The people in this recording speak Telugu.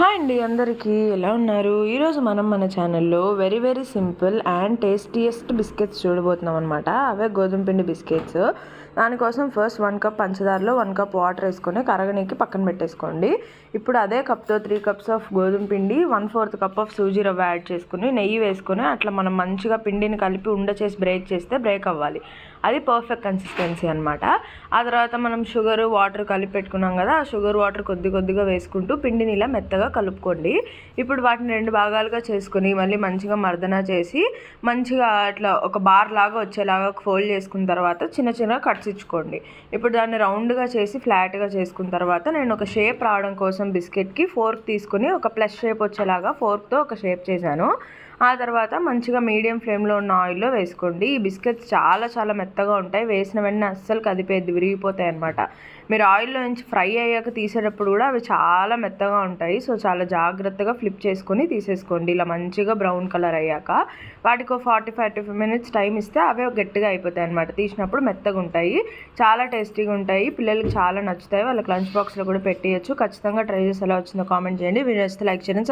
హాయ్ అండి అందరికీ ఎలా ఉన్నారు? ఈరోజు మనం మన ఛానల్లో very very simple and tastiest biscuits చూడబోతున్నాం అనమాట అవే గోధుమ పిండి బిస్కెట్స్. దానికోసం ఫస్ట్ వన్ కప్ పంచదారలో వన్ కప్ వాటర్ వేసుకొని కరగనీకి పక్కన పెట్టేసుకోండి. ఇప్పుడు అదే కప్తో త్రీ కప్స్ ఆఫ్ గోధుమ పిండి one fourth cup of sooji రవ్వ యాడ్ చేసుకుని నెయ్యి వేసుకొని అట్లా మనం మంచిగా పిండిని కలిపి ఉండ చేసి బ్రేక్ చేస్తే బ్రేక్ అవ్వాలి. అది పర్ఫెక్ట్ కన్సిస్టెన్సీ అనమాట ఆ తర్వాత మనం షుగర్ వాటర్ కలిపి పెట్టుకున్నాం కదా ఆ షుగర్ వాటర్ కొద్ది కొద్దిగా వేసుకుంటూ పిండిని ఇలా మెత్తగా కలుపుకోండి. ఇప్పుడు వాటిని రెండు భాగాలుగా చేసుకుని మళ్ళీ మంచిగా మర్దన చేసి మంచిగా అట్లా ఒక బార్ లాగా వచ్చేలాగా ఫోల్డ్ చేసుకున్న తర్వాత చిన్న చిన్న కట్స్ ఇచ్చుకోండి. ఇప్పుడు దాన్ని రౌండ్గా చేసి ఫ్లాట్గా చేసుకున్న తర్వాత నేను ఒక షేప్ రావడం కోసం బిస్కెట్కి ఫోర్క్ తీసుకుని ఒక ప్లస్ షేప్ వచ్చేలాగా ఫోర్క్తో ఒక షేప్ చేశాను. ఆ తర్వాత మంచిగా మీడియం ఫ్లేమ్లో ఉన్న ఆయిల్లో వేసుకోండి. ఈ బిస్కెట్స్ చాలా చాలా మెత్తగా ఉంటాయి. వేసిన వెంటనే అస్సలు కదిపేది విరిగిపోతాయి అనమాట మీరు ఆయిల్లో నుంచి ఫ్రై అయ్యాక తీసేటప్పుడు కూడా అవి చాలా మెత్తగా ఉంటాయి. సో చాలా జాగ్రత్తగా ఫ్లిప్ చేసుకొని తీసేసుకోండి. ఇలా మంచిగా బ్రౌన్ కలర్ అయ్యాక వాటికి ఒక forty five to minutes time ఇస్తే అవే గట్టిగా అయిపోతాయి అనమాట తీసినప్పుడు మెత్తగా ఉంటాయి. చాలా టేస్టీగా ఉంటాయి. పిల్లలకి చాలా నచ్చుతాయి. వాళ్ళకి లంచ్ బాక్స్లో కూడా పెట్టేయచ్చు. ఖచ్చితంగా ట్రై చేసి ఎలా వచ్చిందో కామెంట్ చేయండి. వీడియో వస్తే లైక్ చేయండి.